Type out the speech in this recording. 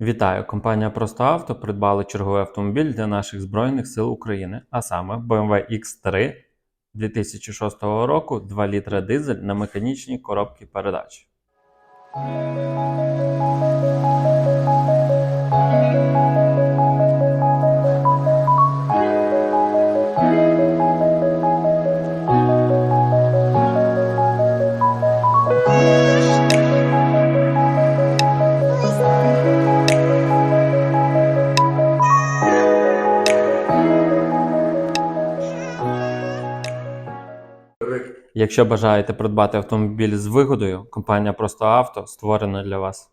Вітаю! Компанія Просто Авто придбала черговий автомобіль для наших Збройних сил України, а саме BMW X3 2006 року 2 літра дизель на механічній коробці передач. Якщо бажаєте придбати автомобіль з вигодою, компанія Просто Авто створена для вас.